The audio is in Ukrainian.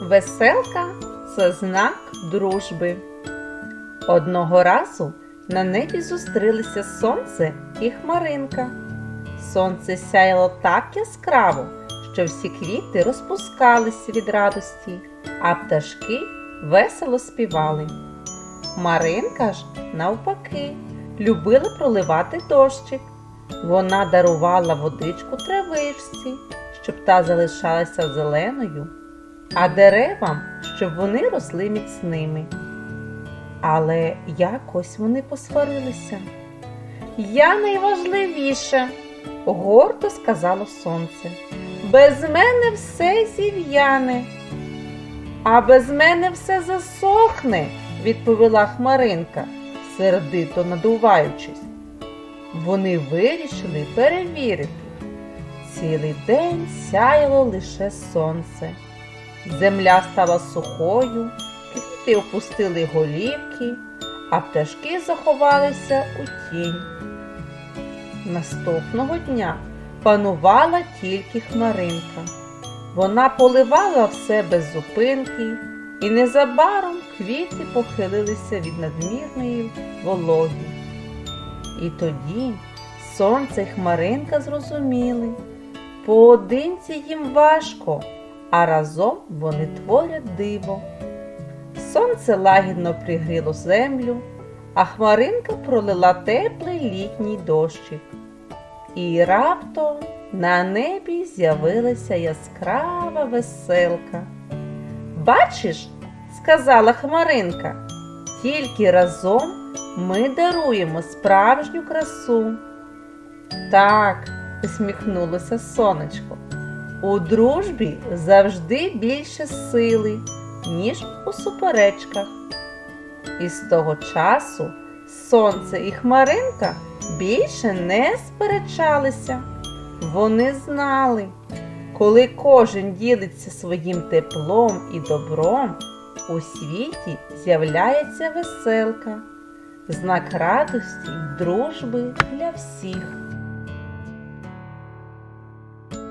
Веселка це знак дружби. Одного разу на небі зустрілися сонце і хмаринка. Сонце сяяло так яскраво, що всі квіти розпускалися від радості, а пташки весело співали. Хмаринка ж, навпаки, любила проливати дощик. Вона дарувала водичку травичці, щоб та залишалася зеленою, а деревам, щоб вони росли міцними. Але якось вони посварилися. Я найважливіше, гордо сказало сонце. Без мене все зів'яне, а без мене все засохне, відповіла Хмаринка, сердито надуваючись. Вони вирішили перевірити. Цілий день сяяло лише сонце. Земля стала сухою, квіти опустили голівки, а пташки заховалися у тінь. Наступного дня панувала тільки хмаринка. Вона поливала все без зупинки, і незабаром квіти похилилися від надмірної вологи. І тоді сонце й хмаринка зрозуміли, поодинці їм важко, а разом вони творять диво. Сонце лагідно пригріло землю, а хмаринка пролила теплий літній дощик. І раптом на небі з'явилася яскрава веселка. Бачиш, сказала Хмаринка, тільки разом ми даруємо справжню красу. Так, усміхнулося сонечко. У дружбі завжди більше сили, ніж у суперечках. І з того часу сонце і хмаринка більше не сперечалися. Вони знали, коли кожен ділиться своїм теплом і добром, у світі з'являється веселка, знак радості дружби для всіх.